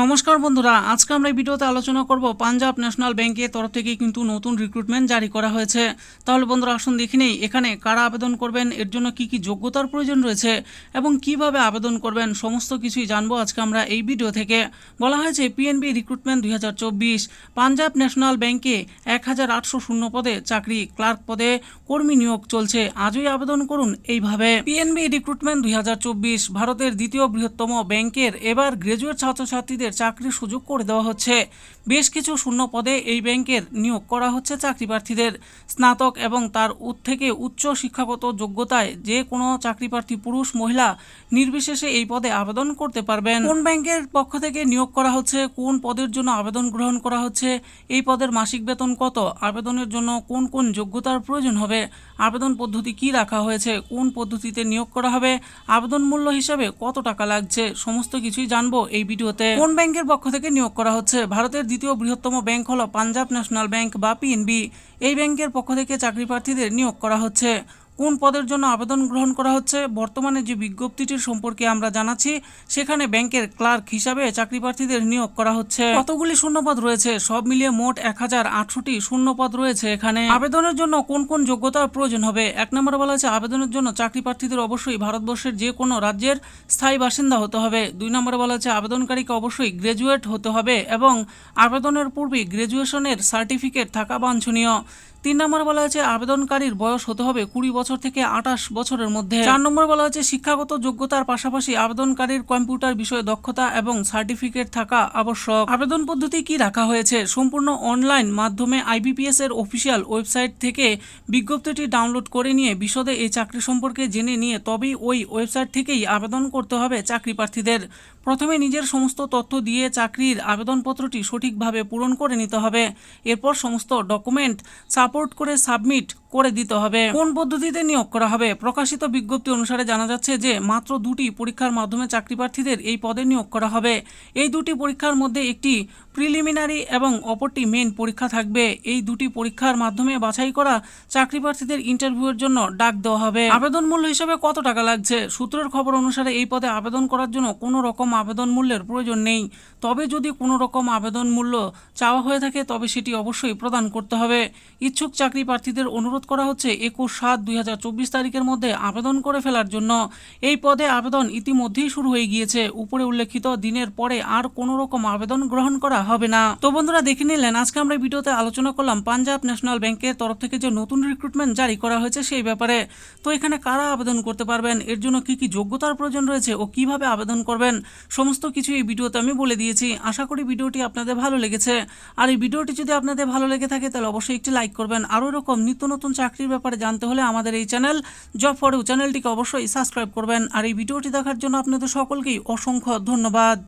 নমস্কার বন্ধুরা, আজকে আমরা এই ভিডিওতে আলোচনা করব পাঞ্জাব ন্যাশনাল ব্যাংকের তরফ থেকে কিন্তু নতুন রিক্রুটমেন্ট জারি করা হয়েছে। তাহলে বন্ধুরা, আসুন দেখে নেই, এখানে কারা আবেদন করবেন, এর জন্য কি কি যোগ্যতার প্রয়োজন রয়েছে এবং কীভাবে আবেদন করবেন, সমস্ত কিছুই জানব আজকে আমরা এই ভিডিও থেকে। বলা হয়েছে পিএনবি রিক্রুটমেন্ট দুই হাজার চব্বিশ, পাঞ্জাব ন্যাশনাল ব্যাংকে এক হাজার আটশো শূন্য পদে চাকরি ক্লার্ক পদে কর্মী নিয়োগ চলছে। আজই আবেদন করুন এইভাবে। পিএনবি রিক্রুটমেন্ট দুই হাজার চব্বিশ, ভারতের দ্বিতীয় বৃহত্তম ব্যাংকের এবার গ্রাজুয়েট ছাত্রছাত্রীদের চাকরির সুযোগ করে দেওয়া হচ্ছে। বেশ কিছু শূন্য পদে এই ব্যাংকের নিয়োগ করা হচ্ছে চাকরি প্রার্থীদের স্নাতক এবং তার থেকে উচ্চ শিক্ষাগত যোগ্যতায় যে কোনো চাকরি প্রার্থী পুরুষ, মহিলা নির্বিশেষে এই পদে আবেদন করতে পারবেন। কোন ব্যাংকের পক্ষ থেকে নিয়োগ করা হচ্ছে, কোন পদের জন্য আবেদন গ্রহণ করা হচ্ছে, এই পদের মাসিক বেতন কত, আবেদনের জন্য কোন কোন যোগ্যতার প্রয়োজন হবে, আবেদন পদ্ধতি কি রাখা হয়েছে, কোন পদ্ধতিতে নিয়োগ করা হবে, আবেদন মূল্য হিসাবে কত টাকা লাগছে, সমস্ত কিছুই জানব এই ভিডিওতে। কোন ব্যাংকের পক্ষ থেকে নিয়োগ করা হচ্ছে? ভারতের দ্বিতীয় বৃহত্তম ব্যাংক হলো পাঞ্জাব ন্যাশনাল ব্যাংক বা পিএনবি এই ব্যাংকের পক্ষ থেকে চাকরি প্রার্থীদের নিয়োগ করা হচ্ছে। কোন পদের জন্য আবেদন গ্রহণ করা হচ্ছে? বর্তমানে যে বিজ্ঞপ্তিটির সম্পর্কে আমরা জানাচ্ছি, সেখানে ব্যাংকের ক্লার্ক হিসাবে চাকরি প্রার্থীদের নিয়োগ করা হচ্ছে। কতগুলি শূন্যপদ রয়েছে? সব মিলিয়ে মোট এক হাজার আটশোটি শূন্যপদ রয়েছে এখানে। আবেদনের জন্য কোন কোন যোগ্যতার প্রয়োজন হবে? এক নম্বরে বলা হচ্ছে আবেদনের জন্য চাকরি প্রার্থীদের অবশ্যই ভারতবর্ষের যে কোনো রাজ্যের স্থায়ী বাসিন্দা হতে হবে। দুই নম্বরে বলা হচ্ছে আবেদনকারীকে অবশ্যই গ্রাজুয়েট হতে হবে এবং আবেদনের পূর্বে গ্রাজুয়েশনের সার্টিফিকেট থাকা বাঞ্ছনীয়। তিন নম্বরে বলা হয়েছে, আবেদনকারীর বয়স হতে হবে কুড়ি বছর। থেকে আঠাশ বছরের মধ্যে। চার নম্বরে বলা হয়েছে, শিক্ষাগত যোগ্যতার পাশাপাশি আবেদনকারীর কম্পিউটার বিষয়ে দক্ষতা এবং সার্টিফিকেট থাকা আবশ্যক। আবেদন পদ্ধতি কি রাখা হয়েছে? সম্পূর্ণ অনলাইন মাধ্যমে আইবিপিএস এর অফিসিয়াল ওয়েবসাইট থেকে বিজ্ঞপ্তিটি ডাউনলোড করে নিয়ে বিশদে এই চাকরি সম্পর্কে জেনে নিয়ে তবেই ওই ওয়েবসাইট থেকেই আবেদন করতে হবে চাকরি প্রার্থীদের প্রথমে নিজের সমস্ত তথ্য দিয়ে চাকরির আবেদনপত্রটি সঠিকভাবে পূরণ করে নিতে হবে। এরপর সমস্ত ডকুমেন্ট সাপোর্ট করে সাবমিট করে দিতে হবে। কোন পদ্ধতিতে নিয়োগ করা হবে? প্রকাশিত বিজ্ঞপ্তি অনুসারে জানা যাচ্ছে যে, মাত্র দুটি পরীক্ষার মাধ্যমে চাকরি প্রার্থীদের এই পদে নিয়োগ করা হবে। এই দুটি পরীক্ষার মধ্যে একটি প্রিলিমিনারি এবং অপরটি মেন পরীক্ষা থাকবে। এই দুটি পরীক্ষার মাধ্যমে বাছাই করা চাকরি প্রার্থীদের ইন্টারভিউয়ের জন্য ডাক দেওয়া হবে। আবেদন মূল্য হিসেবে কত টাকা লাগছে? সূত্রের খবর অনুসারে এই পদে আবেদন করার জন্য কোনো রকম আবেদন মূল্যের প্রয়োজন নেই। তবে যদি কোনো রকম আবেদন মূল্য চাওয়া হয়ে থাকে, তবে সেটি অবশ্যই প্রদান করতে হবে। ইচ্ছুক চাকরি প্রার্থীদের অনুরোধ করা হচ্ছে একুশ সাত দুই তারিখের মধ্যে আবেদন করে ফেলার জন্য। এই পদে আবেদন ইতিমধ্যেই শুরু হয়ে গিয়েছে। উপরে উল্লেখিত দিনের পরে আর কোনো রকম আবেদন গ্রহণ করা হবে না। তো বন্ধুরা, দেখে নিলেন, আজকে আমরা ভিডিওতে আলোচনা করলাম পাঞ্জাব ন্যাশনাল ব্যাংকের তরফ থেকে যে নতুন রিক্রুটমেন্ট জারি করা হয়েছে সেই ব্যাপারে। তো এখানে কারা আবেদন করতে পারবেন? এর জন্য কি কি যোগ্যতার প্রয়োজন রয়েছে ও কীভাবে আবেদন করবেন? সমস্ত কিছু এই ভিডিওতে আমি বলে দিয়েছি। আশা করি ভিডিওটি আপনাদের ভালো লেগেছে। আর এই ভিডিওটি যদি আপনাদের ভালো লেগে থাকে, তাহলে অবশ্যই একটি লাইক করবেন। আরও এরকম নিত্য নতুন চাকরির ব্যাপারে জানতে হলে আমাদের এই চ্যানেল জব ফর চ্যানেলটিকে অবশ্যই সাবস্ক্রাইব করবেন। আর এই ভিডিওটি দেখার জন্য আপনাদের সকলকেই অসংখ্য ধন্যবাদ।